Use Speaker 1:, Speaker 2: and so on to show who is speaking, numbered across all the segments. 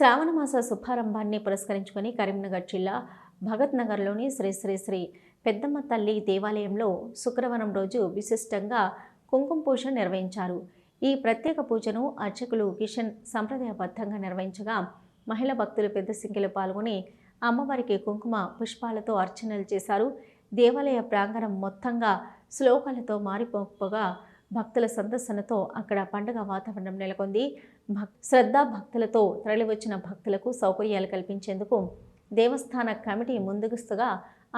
Speaker 1: శ్రావణ మాస శుభారంభాన్ని పురస్కరించుకొని కరీంనగర్ జిల్లా భగత్ నగర్లోని శ్రీ శ్రీ శ్రీ పెద్దమ్మ తల్లి దేవాలయంలో శుక్రవారం రోజు విశిష్టంగా కుంకుమ పూజ నిర్వహించారు. ఈ ప్రత్యేక పూజను అర్చకులు కిషన్ సంప్రదాయబద్ధంగా నిర్వహించగా మహిళా భక్తులు పెద్ద సంఖ్యలో పాల్గొని అమ్మవారికి కుంకుమ పుష్పాలతో అర్చనలు చేశారు. దేవాలయ ప్రాంగణం మొత్తంగా శ్లోకాలతో మారిపోగా భక్తుల సందర్శనతో అక్కడ పండుగ వాతావరణం నెలకొంది. భక్ శ్రద్ధా భక్తులతో తరలివచ్చిన భక్తులకు సౌకర్యాలు కల్పించేందుకు దేవస్థాన కమిటీ ముందుగుస్తుగా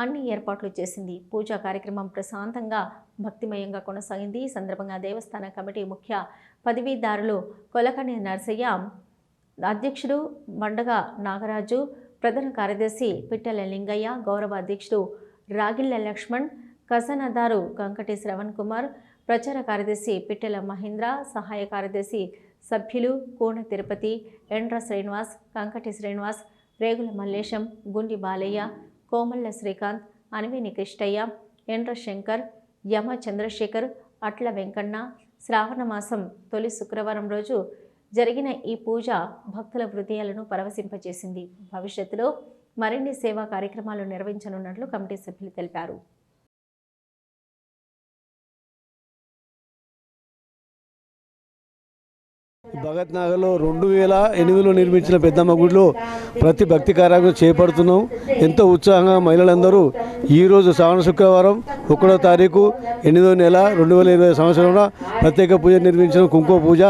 Speaker 1: అన్ని ఏర్పాట్లు చేసింది. పూజా కార్యక్రమం ప్రశాంతంగా భక్తిమయంగా కొనసాగింది. ఈ సందర్భంగా దేవస్థాన కమిటీ ముఖ్య పదవీదారులు కొలకని నరసయ్య అధ్యక్షుడు మండగ నాగరాజు ప్రధాన కార్యదర్శి పిట్టల లింగయ్య గౌరవ అధ్యక్షుడు రాగిళ్ళ లక్ష్మణ్ ఖజానాదారు కంకటి శ్రవణ్ కుమార్ ప్రచార కార్యదర్శి పిట్టెల మహేంద్ర సహాయ కార్యదర్శి సభ్యులు కోన తిరుపతి ఎండ్ర శ్రీనివాస్ కంకటి శ్రీనివాస్ రేగుల మల్లేశం గుండి బాలయ్య కోమల్ల శ్రీకాంత్ అనివేని కృష్ణయ్య ఎండ్ర శంకర్ యమ చంద్రశేఖర్ అట్ల వెంకన్న శ్రావణ మాసం తొలి శుక్రవారం రోజు జరిగిన ఈ పూజ భక్తుల హృదయాలను పరవశింపజేసింది. భవిష్యత్తులో మరిన్ని సేవా కార్యక్రమాలు నిర్వహించనున్నట్లు కమిటీ సభ్యులు తెలిపారు.
Speaker 2: భగత్ నగర్లో రెండు వేల ఎనిమిదిలో నిర్మించిన పెద్దమ్మ గుడిలో ప్రతి భక్తి కార్యక్రమం చేపడుతున్నాం. ఎంతో ఉత్సాహంగా మహిళలందరూ ఈరోజు శ్రావణ శుక్రవారం ఒకటో తారీఖు ఎనిమిదో నెల రెండు వేల ఇరవై సంవత్సరంలో ప్రత్యేక పూజ నిర్మించిన కుంకుమ పూజ.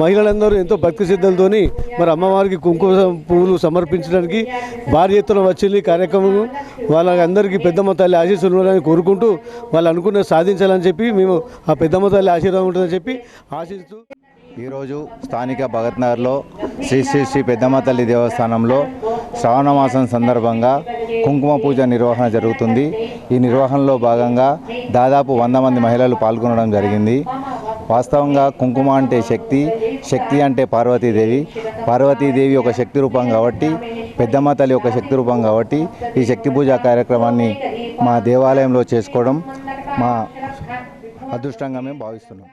Speaker 2: మహిళలందరూ ఎంతో భక్తి సిద్ధంతోని మరి అమ్మవారికి కుంకుమ పువ్వులు సమర్పించడానికి భారీ ఎత్తున వచ్చింది కార్యక్రమం. వాళ్ళందరికీ పెద్దమ్మ తల్లి ఆశీస్సులు ఉండాలని కోరుకుంటూ వాళ్ళు అనుకున్న సాధించాలని చెప్పి మేము ఆ పెద్దమ్మ తల్లి ఆశీర్వాదం ఉంటుందని చెప్పి ఆశిస్తూ
Speaker 3: ఈరోజు స్థానిక భగత్ నగర్లో శ్రీ శ్రీ శ్రీ పెద్దమ్మ తల్లి దేవస్థానంలో శ్రావణ మాసం సందర్భంగా కుంకుమ పూజ నిర్వహణ జరుగుతుంది. ఈ నిర్వహణలో భాగంగా దాదాపు వంద మంది మహిళలు పాల్గొనడం జరిగింది. వాస్తవంగా కుంకుమ అంటే శక్తి శక్తి అంటే పార్వతీదేవి. పార్వతీదేవి ఒక శక్తి రూపం కాబట్టి పెద్దమ్మ తల్లి ఒక శక్తి రూపం కాబట్టి ఈ శక్తి పూజ కార్యక్రమాన్ని మా దేవాలయంలో చేసుకోవడం మా అదృష్టంగా మేము భావిస్తున్నాం.